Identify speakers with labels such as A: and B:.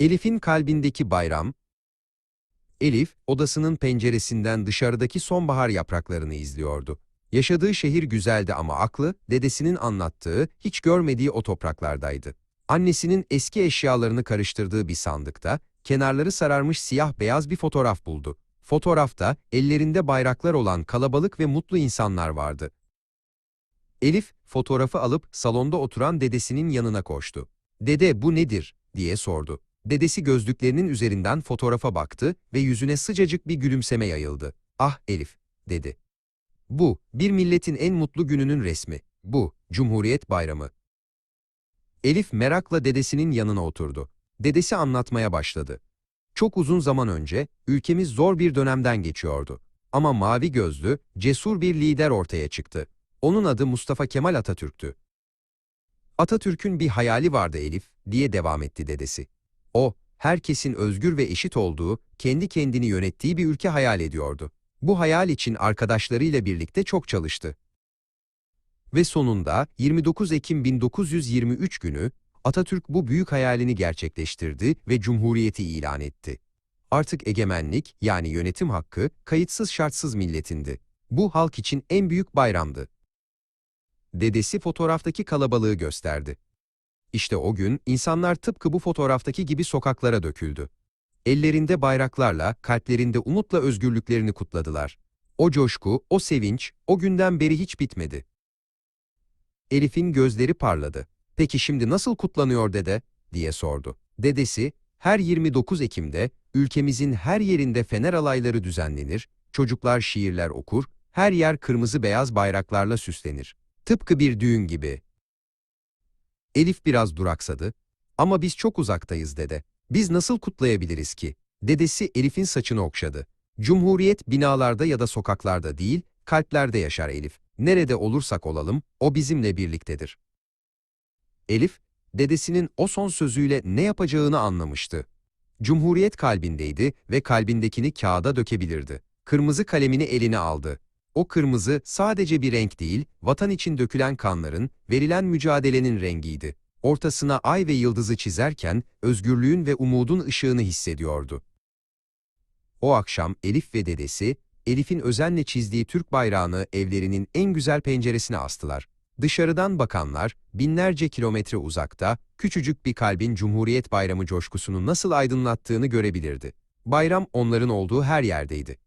A: Elif'in kalbindeki bayram. Elif, odasının penceresinden dışarıdaki sonbahar yapraklarını izliyordu. Yaşadığı şehir güzeldi ama aklı, dedesinin anlattığı, hiç görmediği o topraklardaydı. Annesinin eski eşyalarını karıştırdığı bir sandıkta, kenarları sararmış siyah beyaz bir fotoğraf buldu. Fotoğrafta, ellerinde bayraklar olan kalabalık ve mutlu insanlar vardı. Elif, fotoğrafı alıp salonda oturan dedesinin yanına koştu. Dede bu nedir? diye sordu. Dedesi gözlüklerinin üzerinden fotoğrafa baktı ve yüzüne sıcacık bir gülümseme yayıldı. Ah Elif, dedi. Bu, bir milletin en mutlu gününün resmi. Bu, Cumhuriyet Bayramı. Elif merakla dedesinin yanına oturdu. Dedesi anlatmaya başladı. Çok uzun zaman önce ülkemiz zor bir dönemden geçiyordu. Ama mavi gözlü, cesur bir lider ortaya çıktı. Onun adı Mustafa Kemal Atatürk'tü. Atatürk'ün bir hayali vardı Elif, diye devam etti dedesi. O, herkesin özgür ve eşit olduğu, kendi kendini yönettiği bir ülke hayal ediyordu. Bu hayal için arkadaşlarıyla birlikte çok çalıştı. Ve sonunda 29 Ekim 1923 günü Atatürk bu büyük hayalini gerçekleştirdi ve Cumhuriyeti ilan etti. Artık egemenlik yani yönetim hakkı kayıtsız şartsız milletindi. Bu halk için en büyük bayramdı. Dedesi fotoğraftaki kalabalığı gösterdi. İşte o gün insanlar tıpkı bu fotoğraftaki gibi sokaklara döküldü. Ellerinde bayraklarla, kalplerinde umutla özgürlüklerini kutladılar. O coşku, o sevinç, o günden beri hiç bitmedi. Elif'in gözleri parladı. Peki şimdi nasıl kutlanıyor dede? diye sordu. Dedesi, her 29 Ekim'de ülkemizin her yerinde fener alayları düzenlenir, çocuklar şiirler okur, her yer kırmızı beyaz bayraklarla süslenir. Tıpkı bir düğün gibi. Elif biraz duraksadı. Ama biz çok uzaktayız dede. Biz nasıl kutlayabiliriz ki? Dedesi Elif'in saçını okşadı. Cumhuriyet binalarda ya da sokaklarda değil, kalplerde yaşar Elif. Nerede olursak olalım, o bizimle birliktedir. Elif, dedesinin o son sözüyle ne yapacağını anlamıştı. Cumhuriyet kalbindeydi ve kalbindekini kağıda dökebilirdi. Kırmızı kalemini eline aldı. O kırmızı sadece bir renk değil, vatan için dökülen kanların, verilen mücadelenin rengiydi. Ortasına ay ve yıldızı çizerken özgürlüğün ve umudun ışığını hissediyordu. O akşam Elif ve dedesi, Elif'in özenle çizdiği Türk bayrağını evlerinin en güzel penceresine astılar. Dışarıdan bakanlar, binlerce kilometre uzakta, küçücük bir kalbin Cumhuriyet Bayramı coşkusunu nasıl aydınlattığını görebilirdi. Bayram onların olduğu her yerdeydi.